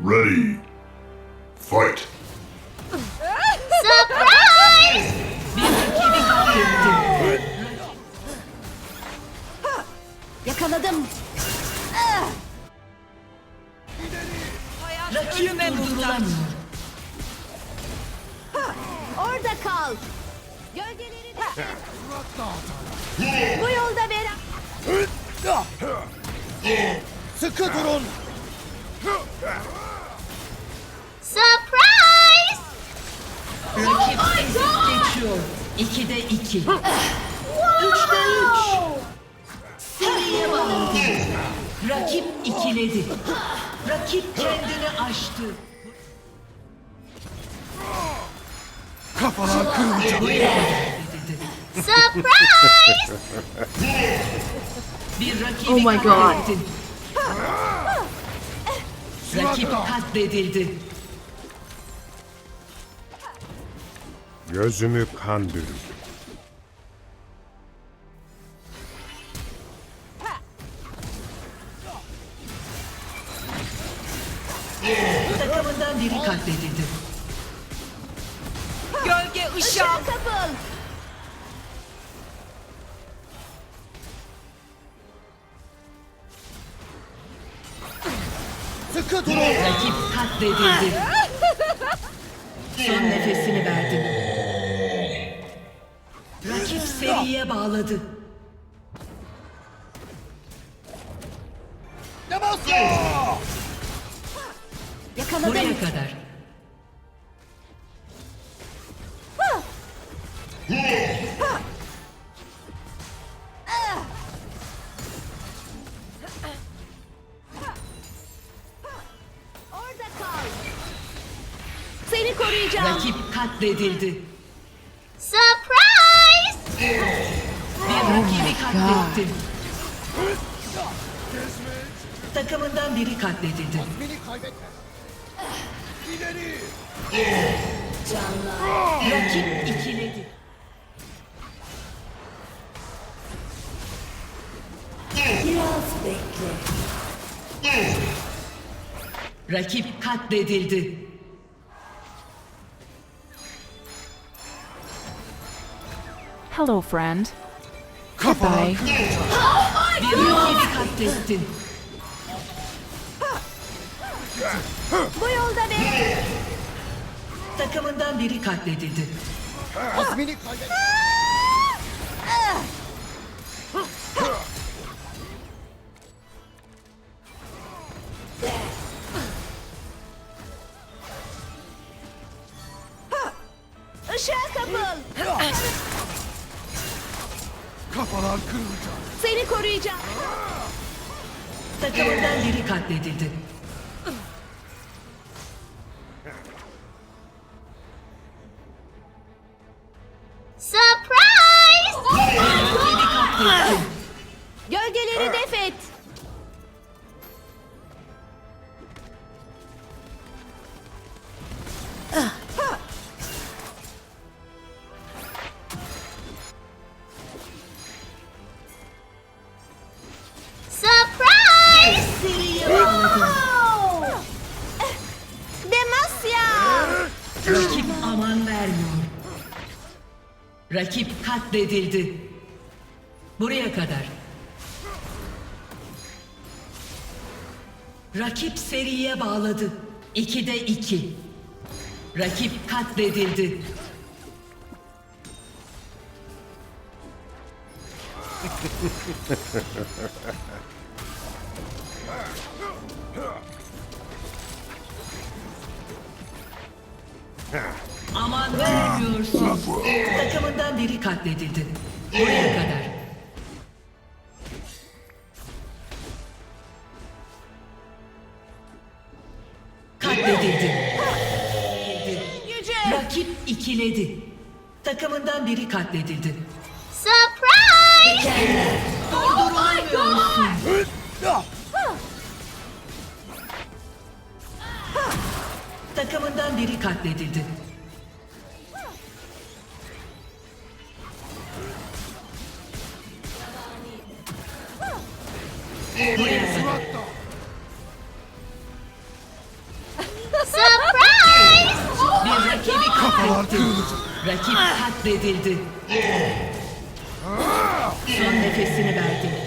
Ready. Fight. Surprise! Yakaladım. Rakip durdurulamıyor. Orada kal. Gölgeleri de... Bu yolda beraber... Sıkı durun. Surprise! Rakip geçiyor. 2'de 2. 3'te 3. Seriye bağladı. Rakip ikiledi. Rakip kendini aştı. Kafalar kırılacak. Surprise! Bir rakibi Oh my God. katlettin. Rakip katledildi. Gözümü kan bürüdü. Takımından biri katledildi. Gölge ışığa Işığa kapıl. Sıkı durun. Rakip katledildi. Son nefesini verdi. Seriye bağladı. Demasya. Yakaladım. Buraya kadar. Orada kal. Seni koruyacağım. Rakip katledildi. Surprise! Bir rakibi katletti. Takımından biri katledildi. Beni kaybetme. İleri. Rakip ikiledi. Rakip katledildi. Hello, friend. Kafalar Bye. kırılacak. Bir rakibi katlettin. Bu yolda be. Takımından biri katledildi. Azmini kaybetme. Işığa kapıl. Kafalar kırılacak. Seni koruyacağım. Takımından biri katledildi. Rakip katledildi. Buraya kadar. Rakip seriye bağladı. 2'de 2. Rakip katledildi. Aman vermiyorsun. Takımından biri katledildi. Buraya kadar. Katledildi. Rakip ikiledi. Takımından biri katledildi. Surprise! Durdurulamıyorsun. Takımından biri katledildi. Surprise! Bir rakibi kırılacak. Rakip katledildi. Son nefesini verdi.